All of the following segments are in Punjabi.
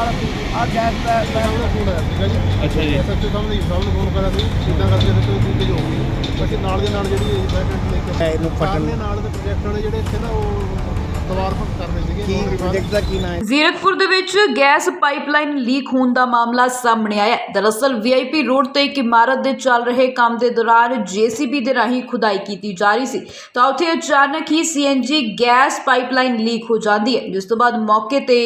ਨਾਲ ਆ ਗੈਸ ਸਾਹਮਣੇ ਫੋਨ ਆਇਆ ਸੀਗਾ ਜੀ। ਅੱਛਾ ਜੀ। ਐਸਐਚਓ ਸਾਹਿਬ ਨੇ ਸਾਹਿਬ ਨੂੰ ਫੋਨ ਕਰਿਆ ਸੀ ਇਦਾਂ ਕਰਕੇ ਹੋ ਗਈ। ਅਸੀਂ ਨਾਲ ਦੇ ਨਾਲ ਜਿਹੜੀ ਬੈਟਰੀ ਲੈ ਕੇ ਇਹਨੂੰ ਫਟਣ- ਦੇ ਨਾਲ ਦੇ ਪ੍ਰੋਜੈਕਟ ਵਾਲੇ ਜਿਹੜੇ ਇੱਥੇ ਨਾ ਉਹ ਦੀਵਾਰ ਫਟ ਕਰ ਰਹੇ ਸੀਗੇ ਕੀ boundary wall। ਪ੍ਰੋਜੈਕਟ ਦਾ ਕੀ ਨਾਮ ਹੈ ਜ਼ੀਰਕਪੁਰ ਦੇ ਵਿੱਚ ਗੈਸ ਪਾਈਪਲਾਈਨ ਲੀਕ ਹੋਣ ਦਾ ਮਾਮਲਾ ਸਾਹਮਣੇ ਆਇਆ ਹੈ। ਦਰਅਸਲ ਵੀਆਈਪੀ ਰੋਡ ਤੇ ਇੱਕ ਇਮਾਰਤ ਦੇ ਚੱਲ ਰਹੇ ਕੰਮ ਦੇ ਦੌਰਾਨ ਜੀਸੀਬੀ ਦੇ ਰਾਹੀਂ ਖੁਦਾਈ ਕੀਤੀ ਜਾ ਰਹੀ ਸੀ ਤਾਂ ਉੱਥੇ ਅਚਾਨਕ ਹੀ ਸੀਐਨਜੀ ਗੈਸ ਪਾਈਪਲਾਈਨ ਲੀਕ ਹੋ ਜਾਂਦੀ ਹੈ ਜਿਸ ਤੋਂ ਬਾਅਦ ਮੌਕੇ ਤੇ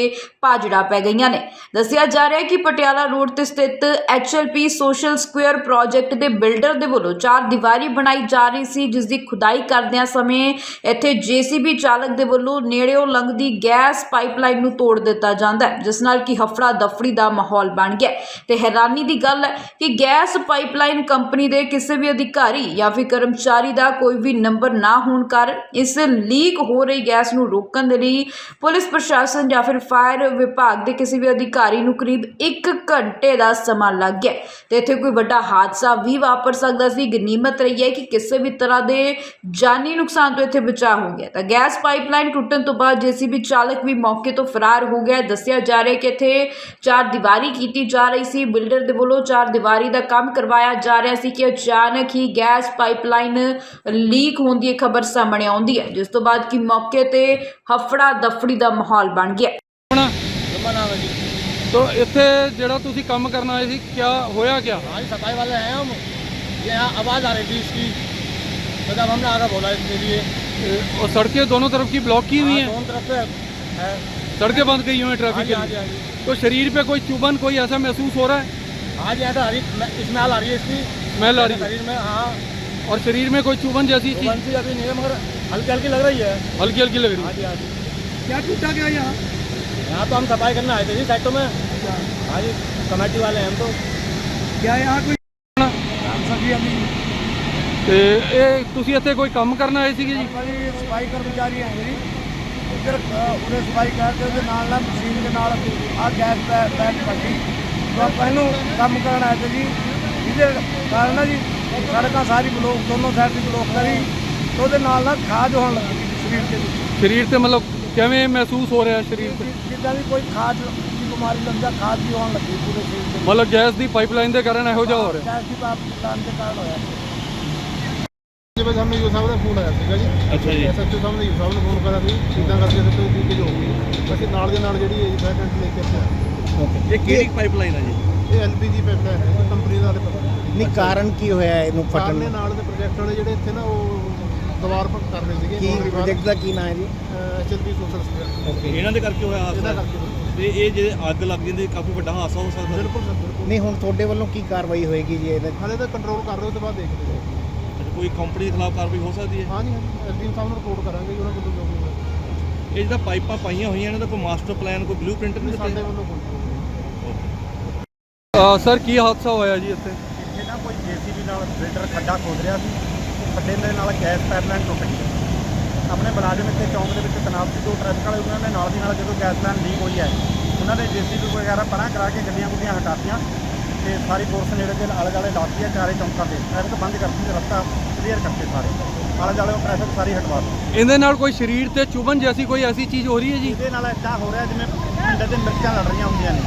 ਭਾਜੜਾ ਪੈ ਗਈਆਂ ਨੇ ਦੱਸਿਆ ਜਾ ਰਿਹਾ ਹੈ ਕਿ ਪਟਿਆਲਾ ਰੋਡ ਤੇ ਸਥਿਤ ਐਚਐਲਪੀ ਸੋਸ਼ਲ ਸਕੁਅਰ ਪ੍ਰੋਜੈਕਟ ਦੇ ਬਿਲਡਰ ਦੇ ਵੱਲੋਂ ਚਾਰ ਦੀਵਾਰੀ ਬਣਾਈ ਜਾ ਰਹੀ ਸੀ ਜਿਸ ਦੀ ਖੁਦਾਈ ਕਰਦਿਆਂ ਸਮੇਂ ਇੱਥੇ ਜੀਸੀਬੀ ਚਾਲਕ ਦੇ ਵੱਲੋਂ ਨੇੜਿਓਂ ਲੰਘਦੀ ਗੈਸ ਪਾਈਪਲਾਈਨ ਨੂੰ ਤੋੜ ਦਿੱਤਾ ਜਾਂਦਾ ਹੈ, ਜਿਸ ਨਾਲ ਕਿ ਹਫੜਾ ਦਫੜੀ ਦਾ ਮਾਹੌਲ ਬਣ ਗਿਆ ਤੇ ਹੈਰਾਨੀ ਦੀ ਗੱਲ ਹੈ ਕਿ ਗੈਸ ਪਾਈਪਲਾਈਨ ਕੰਪਨੀ ਦੇ ਕਿਸੇ ਵੀ ਅਧਿਕਾਰੀ ਜਾਂ ਫਿਰ ਕਰਮਚਾਰੀ ਦਾ ਕੋਈ ਵੀ ਨੰਬਰ ਨਾ ਹੋਣ ਕਾਰਨ ਇਸ ਲੀਕ ਹੋ ਰਹੀ ਗੈਸ ਨੂੰ ਰੋਕਣ ਦੇ ਲਈ ਪੁਲਿਸ ਪ੍ਰਸ਼ਾਸਨ ਜਾਂ ਫਿਰ ਫਾਇਰ ਵਿਭਾਗ ਦੇ ਕਿਸੇ ਵੀ ਅਧਿਕਾਰੀ ਨੂੰ ਕਰੀਬ 1 ਘੰਟੇ ਦਾ ਸਮਾਂ ਲੱਗ ਗਿਆ ਤੇ ਇੱਥੇ ਕੋਈ ਵੱਡਾ ਹਾਦਸਾ ਵੀ ਵਾਪਰ ਸਕਦਾ ਸੀ। ਗਨੀਮਤ ਰਹੀ ਹੈ ਕਿ ਕਿਸੇ ਵੀ ਤਰ੍ਹਾਂ ਦੇ ਜਾਨੀ ਨੁਕਸਾਨ ਤੋਂ ਇੱਥੇ ਬਚਾਅ ਹੋ ਗਿਆ ਤਾਂ ਗੈਸ ਪਾਈਪਲਾਈਨ ਟੁੱਟਣ ਤੋਂ ਬਾਅਦ ਜੀਸੀਬੀ ਚਾਲਕ ਵੀ ਮੌਕੇ ਤੋਂ ਫਰਾਰ ਹੋ ਗਿਆ ਦੱਸਿਆ ਜਾ ਰਿਹਾ ਹੈ ਕਿ ਇੱਥੇ ਚਾਰ ਦੀਵਾਰੀ ਕੀਤੀ ਜਾ ਰਹੀ ਸੀ ਬਿਲਡਰ ਦੇ ਵੱਲੋਂ ਚਾਰ ਦੀਵਾਰੀ ਦਾ ਕੰਮ ਕਰਵਾਇਆ ਜਾ ਰਿਹਾ ਸੀ ਕਿ ਅਚਾਨਕ ਹੀ ਗੈਸ ਪਾਈਪਲਾਈਨ ਲੀਕ ਹੋਣ ਦੀ ਖਬਰ ਸਾਹਮਣੇ ਆਉਂਦੀ ਹੈ ਜਿਸ ਤੋਂ ਬਾਅਦ ਕਿ ਮੌਕੇ ਤੇ ਹਫੜਾ ਦਫੜੀ ਦਾ ਮਾਹੌਲ ਬਣ ਗਿਆ ਆਪਣਾ ਲੰਬਾ ਨਾਮ ਹੈ ਜੀ ਤੋ ਇੱਥੇ ਜਿਹੜਾ ਤੁਸੀਂ ਕੰਮ ਕਰਨ ਆਏ ਸੀ ਕਿਆ ਹੋਇਆ ਕਿਆ हाँ जी सफाई वाले हैं हम ये यहाँ आवाज़ आ रही थी इसकी तो जब हमने आगे बोला इसके लिए ए, और सड़कें दोनों तरफ़ की ब्लॉक की हुई हाँ, हैं सड़कें बंद गई हुई हैं ट्रैफ़िक हाँ के हाँ तो शरीर पे कोई चुभन कोई ऐसा महसूस हो रहा है? आज आ रही स्मेल आ रही है इसकी। स्मेल आ रही है। शरीर में हाँ। और शरीर में कोई चुभन जैसी चीज़? अभी नहीं है मगर हल्की हल्की लग रही है। हल्की हल्की लग रही है। क्या टूटा गया यहाँ? यहाँ तो हम सफ़ाई करने आए थे जी साइटों तो में। अच्छा। हाँ जी कमेटी वाले हैं हम तो। क्या यहाँ कोई सभी अभी ਤੇ ਇਹ ਤੁਸੀਂ ਇੱਥੇ ਕੋਈ ਕੰਮ ਕਰਨ ਆਏ ਸੀਗੇ ਜੀ? ਭਾਜੀ ਸਫ਼ਾਈ ਕਰਮਚਾਰੀ ਹੈ ਜੀ ਉਧਰ ਉਹਨੇ ਸਫ਼ਾਈ ਕਰਦੇ ਉਹਦੇ ਨਾਲ ਨਾਲ ਮਸ਼ੀਨ ਦੇ ਨਾਲ ਆ ਗੈਸ ਪੈਕ ਪੱਟੀ ਤੋਂ ਇਹਨੂੰ ਕੰਮ ਕਰਨ ਆਏ ਤੇ ਜੀ। ਜਿਹਦੇ ਕਾਰਨ ਨਾ ਜੀ ਸੜਕਾਂ ਸਾਰੀ ਬਲੋਕ ਦੋਨੋਂ ਸਾਈਡ ਦੀ ਬਲੋਕ ਕਰੀ ਤੇ ਉਹਦੇ ਨਾਲ ਨਾਲ ਖਾਜ ਹੋਣ ਲੱਗੀ ਜੀ ਸਰੀਰ ਦੇ ਵਿੱਚ ਸਰੀਰ ਤੇ ਮਤਲਬ ਕਿਵੇਂ ਮਹਿਸੂਸ ਹੋ ਰਿਹਾ ਸਰੀਰ ਤੇ? ਜਿੱਦਾਂ ਵੀ ਕੋਈ ਖਾਜ ਦੀ ਬਿਮਾਰੀ ਲੱਗਦਾ ਖਾਜ ਵੀ ਹੋਣ ਲੱਗੀ ਪੂਰੇ ਸਰੀਰ ਦੇ ਮਤਲਬ ਗੈਸ ਦੀ ਪਾਈਪਲਾਈਨ ਦੇ ਕਾਰਨ ਇਹੋ ਜਿਹਾ ਹੋ ਰਿਹਾ? ਗੈਸ ਦੀ ਪਾਪ ਲਾਣ ਦੇ ਕਾਰਨ ਹੋਇਆ। ਜਿਵੇਂ ਸਾਨੂੰ ਯੂ ਸਾਹਿਬ ਦਾ ਫੋਨ ਆਇਆ ਸੀਗਾ ਜੀ। ਅੱਛਾ ਜੀ। ਐਸਐਚਓ ਸਾਹਿਬ ਨੇ ਯੂ ਸਾਹਿਬ ਨੂੰ ਫੋਨ ਕਰਿਆ ਸੀ ਇਦਾਂ ਕਰਕੇ ਤੇ ਕੋਈ ਲੀਕੇਜ ਹੋ ਗਈ ਅਸੀਂ ਨਾਲ ਦੇ ਨਾਲ ਜਿਹੜੀ ਬੈਟਰੀ ਲੈ ਕੇ ਇੱਥੇ ਇਹ ਕਿਹੜੀ ਪਾਈਪਲਾਈਨ ਹੈ ਜੀ? ਆਏ। ਇਹ ਐਲਪੀਜੀ ਪਾਈਪਲਾਈਨ ਹੈ ਕੰਪਨੀ ਦਾ ਪਤਾ ਨਹੀਂ। ਕਾਰਨ ਕੀ ਹੋਇਆ ਇਹਨੂੰ ਕਾਰਨ ਦੇ? ਨਾਲ ਦੇ ਪ੍ਰੋਜੈਕਟ ਵਾਲੇ ਜਿਹੜੇ ਇੱਥੇ ਨਾ ਉਹ ਦੀਵਾਰ ਫਟ ਕਰ ਰਹੇ ਸੀਗੇ ਕੀ। ਪ੍ਰੋਜੈਕਟ ਦਾ ਕੀ ਨਾਮ ਹੈ ਜੀ? ਐਚਐਲਪੀ ਸੋਸ਼ਲ ਸਕੁਅਰ ਇਹਨਾਂ ਦੇ ਕਰਕੇ ਹੋਇਆ ਹਾਦਸਾ? ਕਰਕੇ ਤੇ ਇਹ ਜੇ ਅੱਗ ਲੱਗ ਜਾਂਦੀ ਕਾਫੀ ਵੱਡਾ ਹਾਦਸਾ ਹੋ ਸਕਦਾ? ਬਿਲਕੁਲ ਸਰ ਬਿਲਕੁਲ। ਨਹੀਂ ਹੁਣ ਤੁਹਾਡੇ ਵੱਲੋਂ ਕੀ ਕਾਰਵਾਈ ਹੋਏਗੀ ਜੀ ਇਹਦੇ? ਹਾਲੇ ਤਾਂ ਕੰਟਰੋਲ ਕਰ ਰਹੇ ਉਸ ਤੋਂ ਬਾਅਦ ਦੇਖਦੇ ਹਾਂ। ਕੋਈ ਕੰਪਨੀ ਦੇ ਖਿਲਾਫ ਕਾਰਵਾਈ ਹੋ ਸਕਦੀ ਹੈ? ਹਾਂਜੀ ਹਾਂਜੀ ਐਸਡੀਐਮ ਸਾਹਿਬ ਨੂੰ ਰਿਪੋਰਟ ਕਰਾਂਗੇ ਜੀ ਉਹਨਾਂ ਕੋਲੋਂ ਜੋ ਵੀ ਹੋਇਆ। ਇਹ ਜਿਹੜਾ ਪਾਈਪਾਂ ਪਾਈਆਂ ਹੋਈਆਂ ਇਹਨਾਂ ਦਾ ਕੋਈ ਮਾਸਟਰ ਪਲਾਨ ਕੋਈ ਬਲੂਪ੍ਰਿੰਟ ਨਹੀਂ ਸਾਡੇ ਦਿੱਤੇ? ਵੱਲੋਂ ਕੋਈ ਅ, ਸਰ ਕੀ ਹਾਦਸਾ ਹੋਇਆ ਜੀ ਇੱਥੇ? ਇੱਥੇ ਨਾ ਕੋਈ ਜੀਸੀਬੀ ਨਾਲ ਫਿਲਟਰ ਖੱਡਾ ਖੋਦ ਰਿਹਾ ਸੀ ਖੱਡੇ ਦੇ ਨਾਲ ਗੈਸ ਪਾਈਪਲਾਈਨ ਟੁੱਟ ਗਈ। ਆਪਣੇ ਮੁਲਾਜ਼ਮ ਇੱਥੇ ਚੌਂਕ ਦੇ ਵਿੱਚ ਤਨਾਬ ਸੀ ਜੋ ਟ੍ਰੈਫਿਕ ਵਾਲੇ ਉਹਨਾਂ ਨੇ ਨਾਲ ਦੀ ਨਾਲ ਜਦੋਂ ਗੈਸ ਲਾਈਨ ਲੀਕ ਹੋਈ ਹੈ ਉਹਨਾਂ ਨੇ ਜੀਸੀਬੀ ਵਗੈਰਾ ਪਰਾਂ ਕਰਾ ਕੇ ਗੱਡੀਆਂ ਗੁੱਡੀਆਂ ਹਟਾਤੀਆਂ। ਤੇ ਸਾਰੀ ਫੋਰਸ ਨੇੜੇ ਦੇ ਆਲੇ ਦੁਆਲੇ ਲਾਤੀ ਹੈ ਚਾਰੇ ਚੌਂਕਾਂ ਤੇ। ਟ੍ਰੈਫਿਕ ਬੰਦ ਕਰਤੀ ਤੇ ਰਸਤਾ ਕਲੀਅਰ ਕਰਤੇ ਸਾਰੇ। ਆਲੇ ਦੁਆਲੇ ਟ੍ਰੈਫਿਕ ਸਾਰੀ ਹਟਵਾ ਦਿੱਤੀ। ਇਹਦੇ ਨਾਲ ਕੋਈ ਸਰੀਰ ਤੇ ਚੁਭਨ ਜੈਸੀ ਕੋਈ ਐਸੀ ਚੀਜ਼ ਹੋ ਰਹੀ ਹੈ ਜੀ? ਇਹਦੇ ਨਾਲ ਇਦਾਂ ਹੋ ਰਿਹਾ ਜਿਵੇਂ ਪਿੰਡ ਦੇ ਮਿਰਚਾਂ ਲੜ ਰਹੀਆਂ ਹੁੰਦੀਆਂ ਨੇ।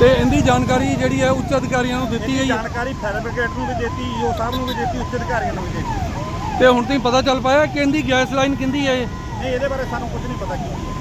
ਤੇ ਇਹਦੀ ਜਾਣਕਾਰੀ ਜਿਹੜੀ ਹੈ ਉੱਚ ਅਧਿਕਾਰੀਆਂ ਨੂੰ ਦਿੱਤੀ ਇਹਦੀ ਗਈ ਹੈ ਜਾਣਕਾਰੀ ਫਾਇਰ ਬ੍ਰਿਗੇਡ ਨੂੰ ਵੀ ਦਿੱਤੀ ਈਓ ਸਾਹਿਬ ਨੂੰ ਵੀ ਦਿੱਤੀ ਉੱਚ ਅਧਿਕਾਰੀਆਂ ਨੂੰ ਵੀ ਦਿੱਤੀ। ਤੇ ਹੁਣ ਤੁਸੀਂ ਪਤਾ ਚੱਲ ਪਾਇਆ ਕਿ ਇਹਦੀ ਗੈਸ ਲਾਈਨ ਕਿੰਦੀ ਹੈ ਇਹ? ਨਹੀਂ ਇਹਦੇ ਬਾਰੇ ਸਾਨੂੰ ਕੁਝ ਨਹੀਂ ਪਤਾ ਕੀ ਹੈ